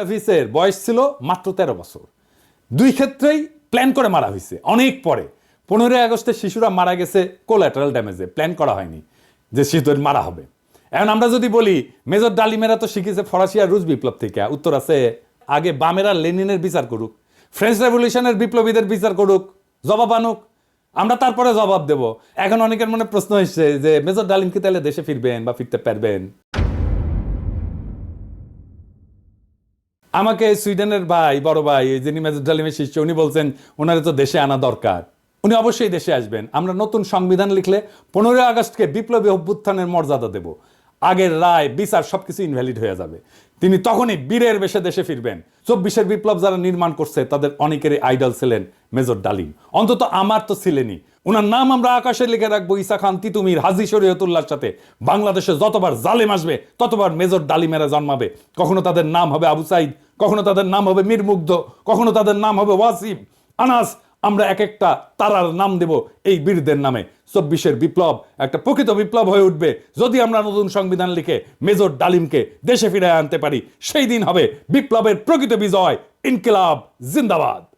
হাফিজের বয়স ছিল মাত্র তেরো বছর। দুই ক্ষেত্রেই প্ল্যান করে মারা হয়েছে। অনেক পরে, পনেরোই আগস্টে শিশুরা মারা গেছে কোল্যাটারাল ড্যামেজে। প্ল্যান করা হয়নি যে শিশুদের মারা হবে। এখন আমরা যদি বলি, মেজর ডালিমেরা তো শিখেছে ফরাসি আর রুশ বিপ্লব থেকে। উত্তর আছে, আগে বামেরা লেনিনের বিচার করুক, ফ্রেঞ্চ রেভলিউশনের বিপ্লবীদের বিচার করুক, জবাব আনুক। আমরা তারপরে জবাব দেব। এখন অনেকের মনে প্রশ্ন এসছে যে, মেজর ডালিম কি তাহলে দেশে ফিরবেন বা ফিরতে পারবেন? আমাকে সুইডেনের ভাই, বড় ভাই যিনি মেজর ডালিমের শিষ্য, উনি বলছেন, ওনারে তো দেশে আনা দরকার। উনি অবশ্যই দেশে আসবেন। আমরা নতুন সংবিধান লিখলে পনেরোই আগস্টকে বিপ্লবী অভ্যুত্থানের মর্যাদা দেব। আগের রায়, বিচার সবকিছু ইনভ্যালিড হয়ে যাবে। তিনি তখনই বীরের বেশে দেশে ফিরবেন। চব্বিশের বিপ্লব যারা নির্মাণ করছে, তাদের অনেকেরই আইডল ছিলেন মেজর ডালিম। অন্তত আমার তো ছিলেনই। ওনার নাম আমরা আকাশে লিখে রাখব ইসা খান, তিতুমির, হাজি শরীয়তুল্লাহর সাথে। বাংলাদেশে যতবার জালেম আসবে, ততবার মেজর ডালিমেরা জন্মাবে। কখনো তাদের নাম হবে আবু সাইদ, কখনো তাদের নাম হবে মীর মুগ্ধ, কখনো তাদের নাম হবে ওয়াসিম। আনাস আমরা এক একটা তারার নাম দেব এই বীরদের নামে। চব্বিশের বিপ্লব একটা প্রকৃত বিপ্লব হয়ে উঠবে যদি আমরা নতুন সংবিধান লিখে মেজর ডালিমকে দেশে ফিরে আনতে পারি। সেই দিন হবে বিপ্লবের প্রকৃত বিজয়, ইনকিলাব, জিন্দাবাদ।